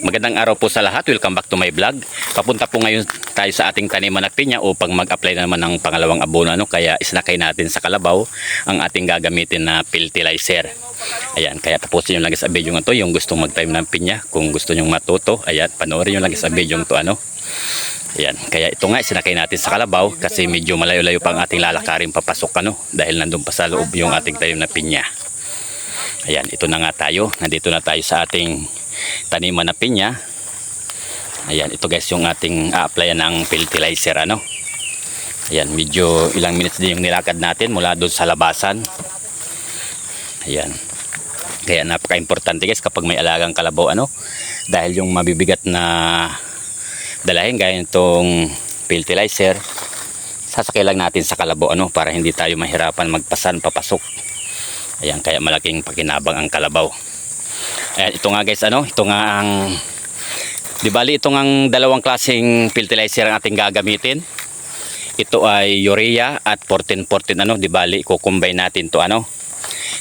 Magandang araw po sa lahat. Welcome back to my vlog. Papunta po ngayon tayo sa ating taniman na pinya upang mag-apply na naman ng pangalawang abono. Ano? Kaya isnakay natin sa kalabaw ang ating gagamitin na fertilizer. Ayan, kaya tapusin nyo lang sa video nga to yung gustong mag-time ng pinya. Kung gusto nyo matuto, ayan, panoorin nyo lang sa video to ano. Ayan, kaya ito nga sinakay natin sa kalabaw kasi medyo malayo-layo pa ang ating lalakarin papasok ano dahil nandun pa sa loob yung ating tanim na pinya. Ayan, ito na nga tayo. Nandito na tayo sa ating taniman na pinya. Ayan, ito guys yung ating a-applyan ng fertilizer ano. Ayan, medyo ilang minutes din yung nilakad natin mula doon sa labasan. Ayan. Kaya napaka-importante guys kapag may alagang kalabaw ano. Dahil yung mabibigat na dalahin gaya nitong fertilizer, sasakay lang natin sa kalabaw ano para hindi tayo mahirapan magpasan papasok. Ayan, kaya malaking pakinabang ang kalabaw. Ayan, ito nga guys, ano, ito nga ang, di bali, ito nga ang dalawang klaseng fertilizer ang ating gagamitin. Ito ay urea at 14-14, ano, di bali, kukumbay natin to ano.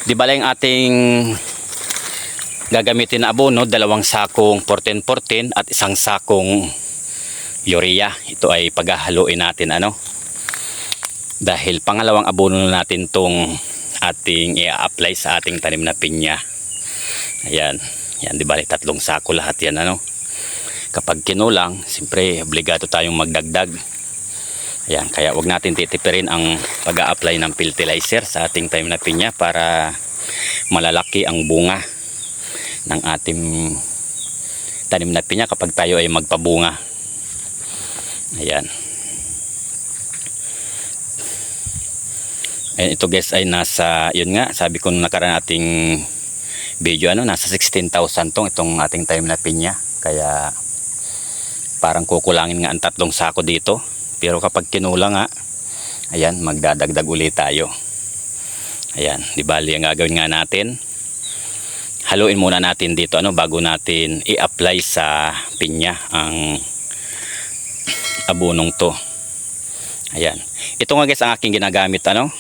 Di bali, ang ating gagamitin na abono, dalawang sakong 14-14 at isang sakong urea. Ito ay paghahaluin natin, ano. Dahil pangalawang abono na natin tong ating i-apply sa ating tanim na pinya. Ayan. Yan, di bali tatlong sako lahat yan ano. Kapag kinulang, siyempre obligado tayong magdagdag. Ayan, kaya wag natin titipirin ang pag-a-apply ng fertilizer sa ating tanim na pinya para malalaki ang bunga ng ating tanim na pinya kapag tayo ay magpabunga. Ayan. Ayan, ito guys ay nasa, yun nga, sabi ko nung nakaraan ating video, ano, nasa 16,000 tong itong ating time na pinya. Kaya parang kukulangin nga ang tatlong sako dito. Pero kapag kinula nga, ayan, magdadagdag ulit tayo. Ayan, di bali ang gagawin nga natin. Haluin muna natin dito ano bago natin i-apply sa pinya ang abunong to. Ayan. Ito nga guys ang aking ginagamit ano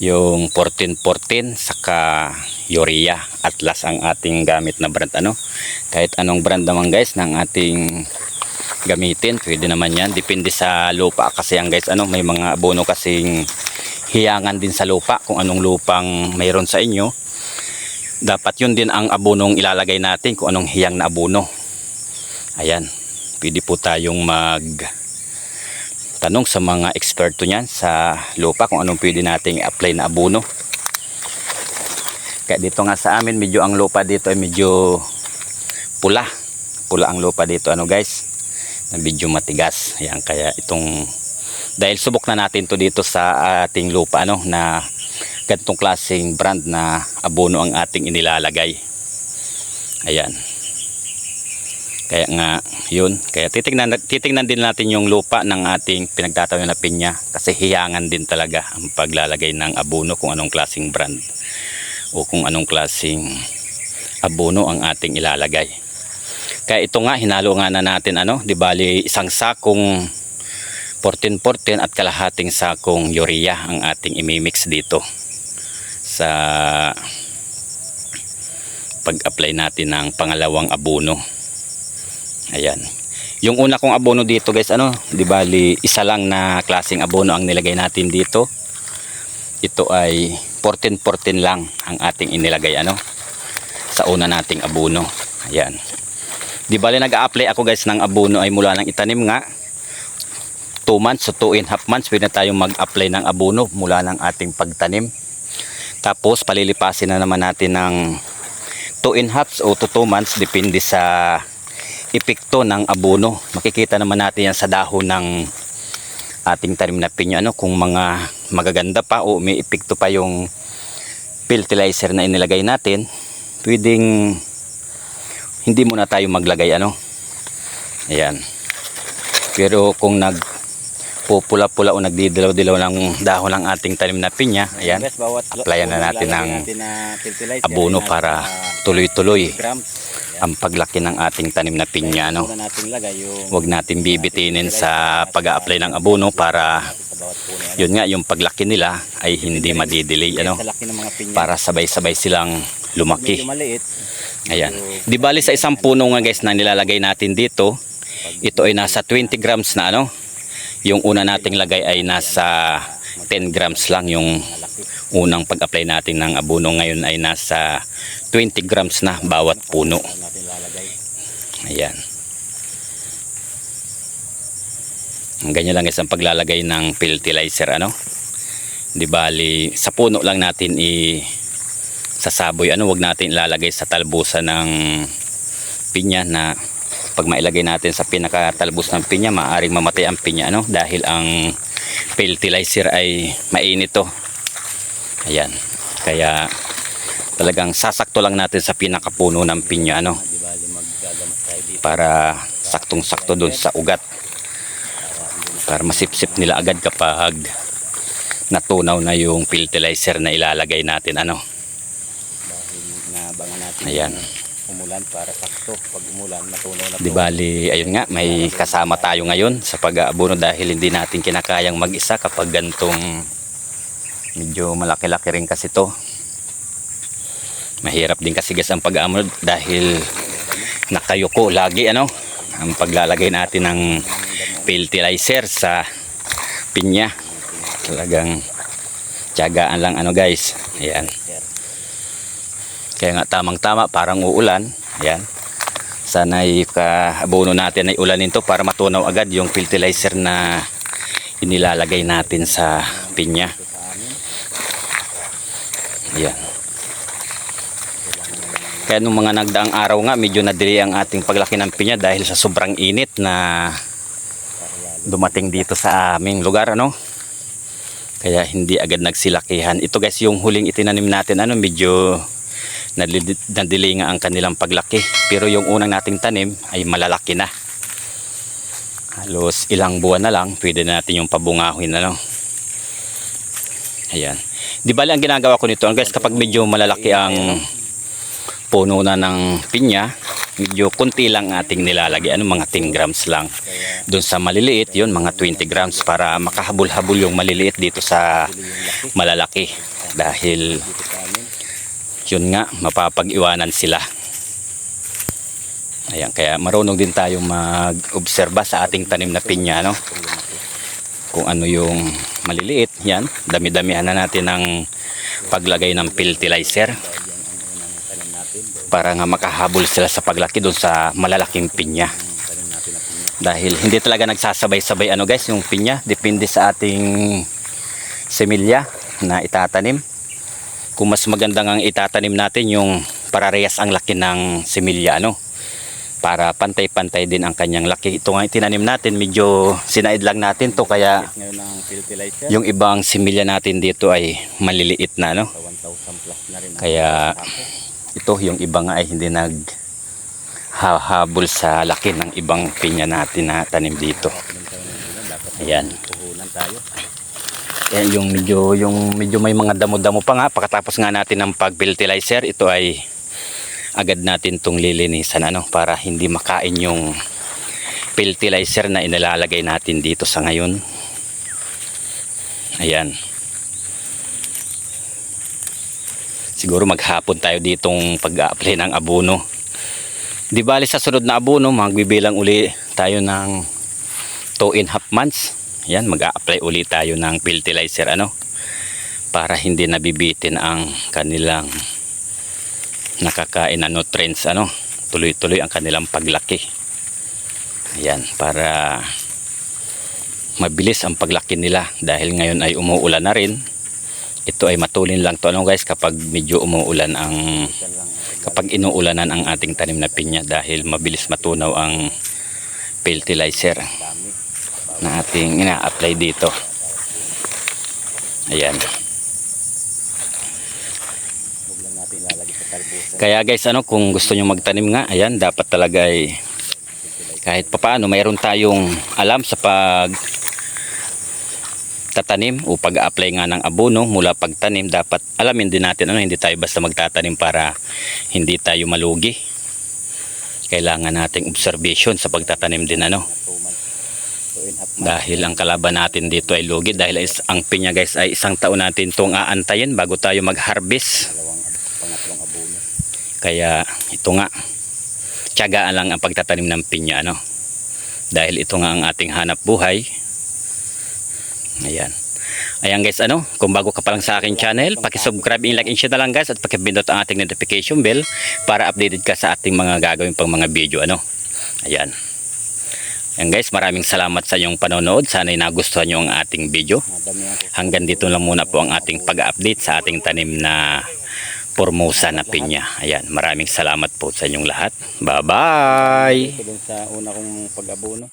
yung 1414 saka urea. Atlas ang ating gamit na brand. Ano? Kahit anong brand naman guys ng ating gamitin pwede naman yan. Depende sa lupa. Kasi yan guys ano may mga abono kasing hiyangan din sa lupa. Kung anong lupang mayroon sa inyo dapat yun din ang abonong ilalagay natin kung anong hiyang na abono. Ayan. Pwede po tayong mag tanong sa mga eksperto niyan sa lupa kung anong pwede nating i-apply na abono. Kaya dito nga sa amin, medyo ang lupa dito ay medyo pula. Pula ang lupa dito ano guys. Na medyo matigas. Ayan, kaya itong dahil subok na natin to dito sa ating lupa ano na ganitong klaseng brand na abono ang ating inilalagay. Ayan. Kaya nga, yun. Kaya titingnan, titingnan din natin yung lupa ng ating pinagtatayo na pinya. Kasi hiyangan din talaga ang paglalagay ng abono kung anong klaseng brand. O kung anong klaseng abono ang ating ilalagay. Kaya ito nga, hinalo nga na natin, ano, di bali isang sakong 14-14 at kalahating sakong urea ang ating imimix dito sa pag-apply natin ng pangalawang abono. Ayan. Yung una kong abono dito guys, ano, di bali isa lang na klaseng abono ang nilagay natin dito. Ito ay 14-14 lang ang ating inilagay ano sa una nating abono. Ayan. Di bali nag-a-apply ako guys ng abono ay mula ng itanim nga 2 months so 2 and half months pwede na tayong mag-apply ng abono mula ng ating pagtanim. Tapos palilipasin na naman natin ng 2 and half o 2 months depende sa epekto ng abono. Makikita naman natin yan sa dahon ng ating tanim na pinya ano kung mga magaganda pa o may epekto pa yung fertilizer na inilagay natin pwedeng hindi muna tayo maglagay ano ayan pero kung nag pupula-pula o nagdidilaw-dilaw ng dahon ng ating tanim na pinya ayan applyan na natin ng abono para tuloy-tuloy 2 grams. Ang paglaki ng ating tanim na pinya. No? Huwag natin bibitinin sa pag-a-apply ng abono para yun nga yung paglaki nila ay hindi madidelay ano para sabay-sabay silang lumaki. Ayan. Di bali sa isang puno nga guys na nilalagay natin dito, ito ay nasa 20 grams na ano. Yung una nating lagay ay nasa 10 grams lang yung. Unang pag-apply natin ng abono ngayon ay nasa 20 grams na bawat puno. Ayan. Ganyan lang guys ang paglalagay ng fertilizer ano. Di bali sa puno lang natin i sasaboy ano, wag natin ilalagay sa talbusan ng pinya na pag mailagay natin sa pinakatalbos ng pinya, maaring mamatay ang pinya ano dahil ang fertilizer ay mainit to. Ayan. Kaya talagang sasakto lang natin sa pinakapuno ng pinya ano? Para saktong-sakto doon sa ugat. Para masipsip nila agad kapag natunaw na yung fertilizer na ilalagay natin ano? Naabangan natin ayan. Umulan para sakto. Pag umulan, matunaw na di bali ayun nga may kasama tayo ngayon sa pag-aabono dahil hindi natin kinakayang mag-isa kapag gantong medyo malaki-laki rin kasi to. Mahirap din kasi guys ang pag-aabono dahil nakayuko lagi ano ang paglalagay natin ng fertilizer sa pinya. Talagang tiyagaan lang ano guys. Ayan. Kaya nga tamang tama parang uulan. Ayan. Sana ay kaabono natin ay ulanin to para matunaw agad yung fertilizer na inilalagay natin sa pinya ayan kaya nung mga nagdaang araw nga medyo nadili ang ating paglaki ng pinya dahil sa sobrang init na dumating dito sa aming lugar ano? Kaya hindi agad nagsilakihan. Ito guys yung huling itinanim natin ano medyo nadili- nga ang kanilang paglaki. Pero yung unang nating tanim ay malalaki na. Halos ilang buwan na lang pwede na natin yung pabungahin ano? Ayan di bali ang ginagawa ko nito? Guys kapag medyo malalaki ang puno na ng pinya medyo kunti lang ating nilalagay. Ano mga 10 grams lang. Doon sa maliliit yun mga 20 grams para makahabol-habol yung maliliit dito sa malalaki. Dahil yun nga mapapag-iwanan sila. Ayan kaya marunong din tayong mag-obserba sa ating tanim na pinya no? kung ano yung maliliit yan. Dami-damihan na natin ng paglagay ng fertilizer para nga makahabol sila sa paglaki doon sa malalaking pinya. dahil hindi talaga nagsasabay-sabay ano guys yung pinya. Depende sa ating semilya na itatanim. Kung mas magandang ang itatanim natin yung pararehas ang laki ng semilya ano para pantay-pantay din ang kanyang laki ito nga tinanim natin medyo sinaid lang natin to kaya yung ibang semilya natin dito ay maliliit na no Sa 1,000 plus na rin. ang Kaya- ito yung iba nga ay hindi nag hahabol sa laki ng ibang pinya natin na tanim dito Ayan. puhunan tayo. Yan yung medyo yung medyo may mga damo-damo pa nga pagkatapos nga natin ng pag-fertilizer ito ay agad natin tong lilinisan ano para hindi makain yung fertilizer na inilalagay natin dito sa ngayon. Ayan. Siguro maghapon tayo ditong pag-apply ng abono. Di bali sa sunod na abono, magbibilang uli tayo ng 2 and half months. Yan, mag-a-apply uli tayo ng fertilizer ano para hindi nabibitin ang kanilang nakakain na nutrients ano tuloy-tuloy ang kanilang paglaki ayan para mabilis ang paglaki nila dahil ngayon ay umuulan na rin ito ay matulin lang to ano guys kapag medyo umuulan ang kapag inuulanan ang ating tanim na pinya dahil mabilis matunaw ang fertilizer na ating ina-apply dito. Ayan. Huwag lang natin ilalagay sa talbusan. Kaya guys, ano, kung gusto nyo magtanim nga, ayan, dapat talaga ay kahit papaano, mayroon tayong alam sa pag tatanim o pag-apply nga ng abono mula pagtanim, dapat alamin din natin, ano, hindi tayo basta magtatanim para hindi tayo malugi. kailangan nating observation sa pagtatanim din ano. Dahil ang kalaban natin dito ay lugi dahil is, ang pinya guys ay isang taon natin itong aantayin bago tayo mag-harvest. Pangatlong abono. Kaya ito nga, tiyagaan lang ang pagtatanim ng pinya ano. Dahil ito nga ang ating hanap buhay. Ayan. Ayan guys, ano, kung bago ka pa lang sa aking channel, pakisubscribe, in like, and share na lang guys at pakipindot ang ating notification bell para updated ka sa ating mga gagawin pang mga video, ano. Ayan. Ayan guys, maraming salamat sa inyong panonood. Sana'y nagustuhan nyo ang ating video. Hanggang dito lang muna po ang ating pag-update sa ating tanim na Formosa na pinya. Ayan, maraming salamat po sa inyong lahat. Bye-bye! Sa una kong pag-abono.